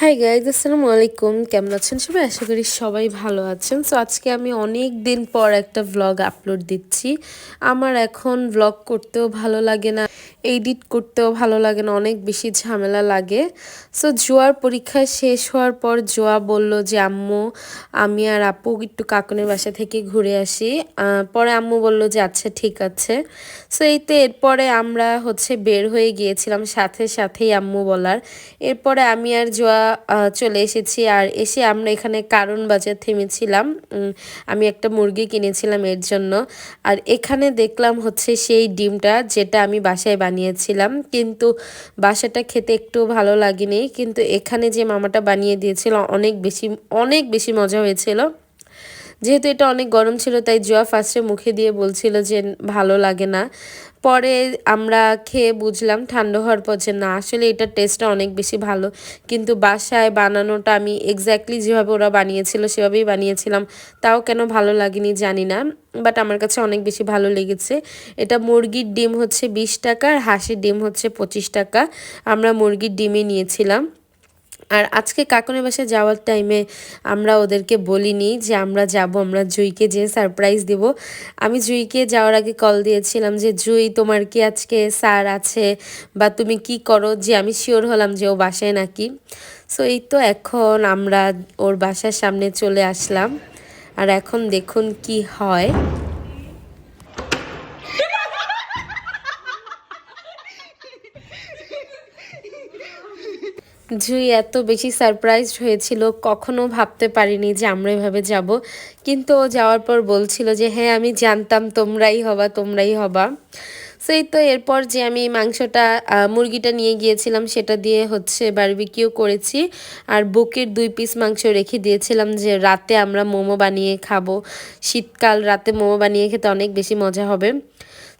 Hi guys আসসালামু আলাইকুম কেমন আছেন সবাই? আশা করি সবাই ভালো আছেন। সো আজকে আমি অনেক দিন পর একটা ভ্লগ আপলোড দিচ্ছি। আমার এখন ভ্লগ করতেও ভালো লাগে না এডিট করতেও ভালো লাগে না, অনেক বেশি ঝামেলা লাগে। সো জোয়ার পরীক্ষা শেষ হওয়ার পর জোয়া বলল যে, আম্মু, আমি আর আপু একটু কাকনের বাসা থেকে ঘুরে আসি। পরে আম্মু বলল যে আচ্ছা ঠিক আছে। সো এইতে এরপরে আমরা হচ্ছে বের হয়ে গিয়েছিলাম সাথে সাথেই আম্মু বলার। এরপরে আমি আর জোয়া চলে এসেছি আর এসে আমরা এখানে কারণ বাজার থেমেছিলাম। আমি একটা মুরগি কিনেছিলাম এর জন্য। আর এখানে দেখলাম হচ্ছে সেই ডিমটা যেটা আমি বাসায় বানিয়েছিলাম। কিন্তু বাসাটা খেতে একটু ভালো লাগেনি। কিন্তু এখানে যে মামাটা বানিয়ে দিয়েছিল, অনেক বেশি অনেক বেশি মজা হয়েছিল। যেহেতু এটা অনেক গরম ছিল, তাই জোয়া ফার্স্টে মুখে দিয়ে বলছিল যে ভালো লাগে না। পরে আমরা খেয়ে বুঝলাম ঠান্ডা হওয়ার পর যে না, আসলে এটার টেস্টটা অনেক বেশি ভালো। কিন্তু বাসায় বানানোটা আমি এক্স্যাক্টলি যেভাবে ওরা বানিয়েছিল, সেভাবেই বানিয়েছিলাম। তাও কেন ভালো লাগেনি জানি না বাট আমার কাছে অনেক বেশি ভালো লেগেছে। এটা মুরগির ডিম হচ্ছে বিশ টাকা, আর হাঁসের ডিম হচ্ছে পঁচিশ টাকা। আমরা মুরগির ডিমে নিয়েছিলাম। আর আজকে কাকনের বাসায় যাওয়ার টাইমে আমরা ওদেরকে বলিনি যে আমরা যাব, আমরা জুইকে যে সারপ্রাইজ দেব। আমি জুইকে যাওয়ার আগে কল দিয়েছিলাম যে, জুই, তোমার কি আজকে স্যার আছে? বা তুমি কি করো? যে আমি শিওর হলাম যে ও বাসায় নাকি। সো এই তো এখন আমরা ওর বাসার সামনে চলে আসলাম। আর এখন দেখুন কি হয়। জুই এত বেশি সারপ্রাইজড হয়েছিল, কখনো ভাবতে পারিনি যে আমরা এভাবে যাব। কিন্তু ও যাওয়ার পর বলছিল যে হ্যাঁ আমি জানতাম তোমরাই হবা তোমরাই হবা। সেই তো এরপর যে আমি মাংসটা মুরগিটা নিয়ে গিয়েছিলাম, সেটা দিয়ে হচ্ছে বারবিকিউ করেছি। আর বুকের দুই পিস মাংস রেখে দিয়েছিলাম যে রাতে আমরা মোমো বানিয়ে খাব। শীতকাল, রাতে মোমো বানিয়ে খেতে অনেক বেশি মজা হবে।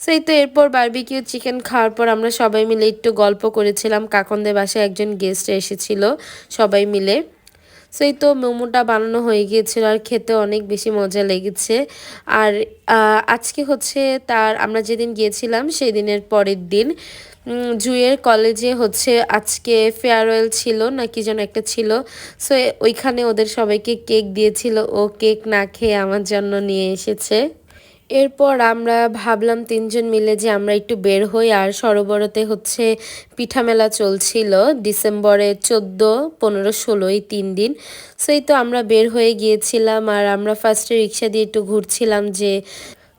সেই তো এরপর বার্বিকিউ চিকেন খাওয়ার পর আমরা সবাই মিলে একটু গল্প করেছিলাম। কাকনদের বাসায় একজন গেস্ট এসেছিল, সবাই মিলে। সেই তো মোমোটা বানানো হয়ে গিয়েছিল আর খেতে অনেক বেশি মজা লেগেছে। আর আজকে হচ্ছে তার, আমরা যেদিন গিয়েছিলাম সেই দিনের পরের দিন জুয়ের কলেজে হচ্ছে আজকে ফেয়ারওয়েল ছিল না কি যেন একটা ছিল। সো ওইখানে ওদের সবাইকে কেক দিয়েছিল। ও কেক না খেয়ে আমার জন্য নিয়ে এসেছে। এরপর আমরা ভাবলাম তিনজন মিলে যে আমরা একটু বের হই, আর সরোবরতে হচ্ছে পিঠা মেলা চলছিল ডিসেম্বরে চোদ্দ, পনেরো, ষোলো, এই তিন দিন। সেই তো আমরা বের হয়ে গিয়েছিলাম, আর আমরা ফার্স্টে রিক্সা দিয়ে একটু ঘুরছিলাম যে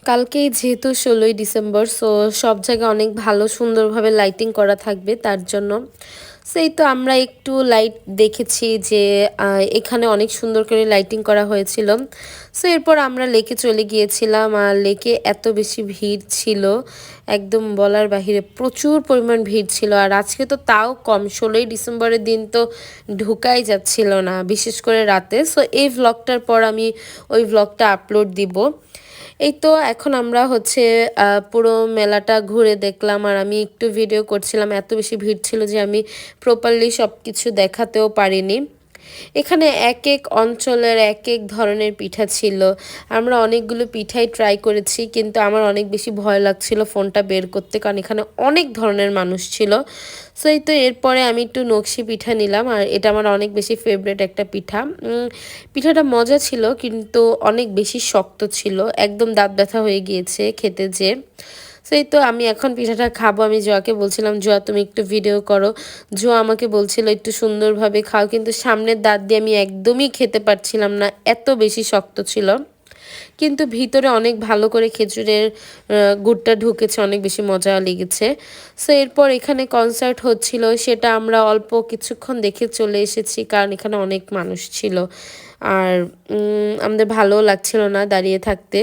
কালকেই যেহেতু ষোলোই ডিসেম্বর সো সব জায়গায় অনেক ভালো সুন্দরভাবে লাইটিং করা থাকবে তার জন্য। সেই তো আমরা একটু লাইট দেখেছি যে এখানে অনেক সুন্দর করে লাইটিং করা হয়েছিল। সো এরপর আমরা লেকে চলে গিয়েছিলাম আর লেকে এত বেশি ভিড় ছিল, একদম বলার বাহিরে প্রচুর পরিমাণ ভিড় ছিল। আর আজকে তো তাও কম, ষোলোই ডিসেম্বরের দিন তো ঢুকাই যাচ্ছিল না, বিশেষ করে রাতে। সো এই ভ্লগটার পর আমি ওই ভ্লগটা আপলোড দিব। এই তো এখন আমরা হচ্ছে পুরো মেলাটা ঘুরে দেখলাম আর আমি একটু ভিডিও করছিলাম, এত বেশি ভিড় ছিল যে আমি প্রপারলি সব কিছু দেখাতেও পারিনি। এখানে এক এক অঞ্চলের এক এক ধরনের পিঠা ছিল। আমরা অনেকগুলো পিঠাই ট্রাই করেছি, কিন্তু আমার অনেক বেশি ভয় লাগছিল ফোনটা বের করতে, কারণ এখানে অনেক ধরনের মানুষ ছিল। সো এই তো এরপরে আমি একটু নকশি পিঠা নিলাম, আর এটা আমার অনেক বেশি ফেভারেট একটা পিঠা। পিঠাটা মজা ছিল, কিন্তু অনেক বেশি শক্ত ছিল, একদম দাঁত ব্যথা হয়ে গিয়েছে খেতে যে। সেই তো আমি এখন পিঠাটা খাব। আমি জোয়াকে বলছিলাম, জোয়া, তুমি একটু ভিডিও করো। জোয়া আমাকে বলছিল, একটু সুন্দরভাবে খাও। কিন্তু সামনের দাঁত দিয়ে আমি একদমই খেতে পারছিলাম না, এত বেশি শক্ত ছিল। কিন্তু ভিতরে অনেক ভালো করে খেজুরের গুড়টা ঢুকেছে, অনেক বেশি মজা লেগেছে। সো এরপর এখানে কনসার্ট হচ্ছিল, সেটা আমরা অল্প কিছুক্ষণ দেখে চলে এসেছি, কারণ এখানে অনেক মানুষ ছিল। আর আমাদের ভালোও লাগছিল না দাঁড়িয়ে থাকতে।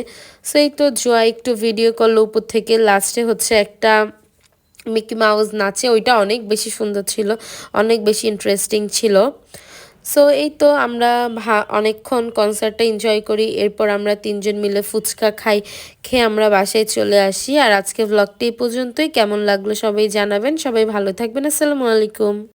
সেই তো জোয়া একটু ভিডিও করল উপর থেকে লাস্টে হচ্ছে একটা মিকি মাউস নাচে, ওইটা অনেক বেশি সুন্দর ছিল, অনেক বেশি ইন্টারেস্টিং ছিল। সো এই তো আমরা অনেকক্ষণ কনসার্টটা এনজয় করি, এরপর আমরা তিনজন মিলে ফুচকা খাই, খেয়ে আমরা বাসায় চলে আসি। আর আজকে ব্লগটি এই পর্যন্তই। কেমন লাগল সবাই জানাবেন। সবাই ভালো থাকবেন। আসসালামু আলাইকুম।